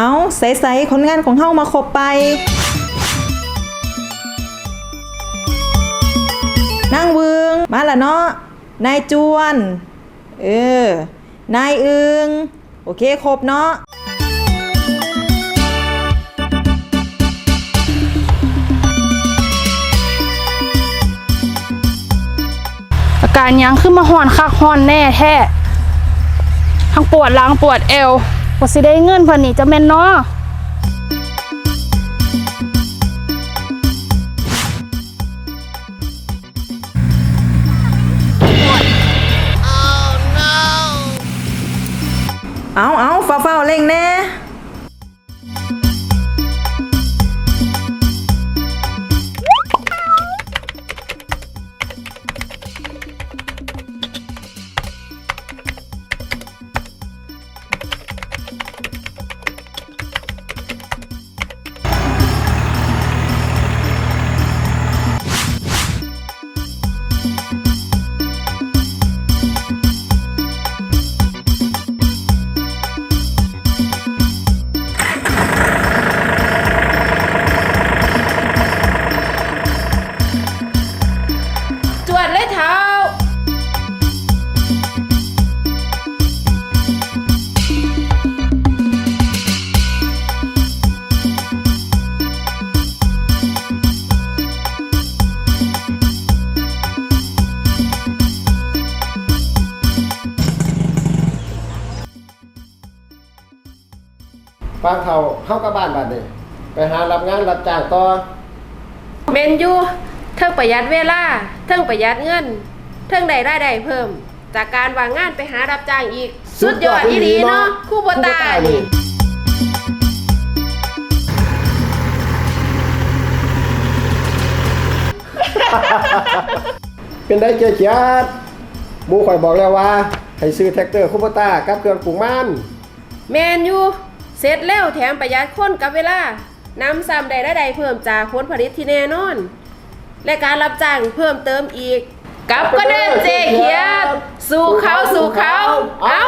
เอาใสๆคนงานของเฮามาครบไป นั่งวึงมาละเนาะนายจวน เออนายอึงโอเคครบเนาะอาการยังขึ้นมาห่อนคักห่อนแน่แท้ ทั้งปวดหลังปวดเอว บ่สิได้เงินเพิ่นนี่จะแม่นเนาะเอาเอาเฝ้าเฝ้าเร่งแน่ ฟางเขาเข้ากับบ้านบัดนี้ไปหารับงานรับจ้างต่อเมนอยูเทิงประหยัดเวลาเทิงประหยัดเงินเทิงได้รายได้เพิ่ม จากการวางงานไปหารับจ้างอีก สุดยอดอีหลีเนาะคู่บตานี่เป็นได้เจียเจียดหมูข่อยบอกแล้วว่า ให้ซื้อแท็กเตอร์คูปต้ากับเครื่องปรุงมันแมนอยู เสร็จแล้วแถมประหยัดคนกับเวลานำซ้ำได้รายได้เพิ่มจากผลผลิตที่แน่นอน และการรับจ้างเพิ่มเติมอีก กับก็เดินเจเขียดสู่เขาสู่เขา เอาเอาเอา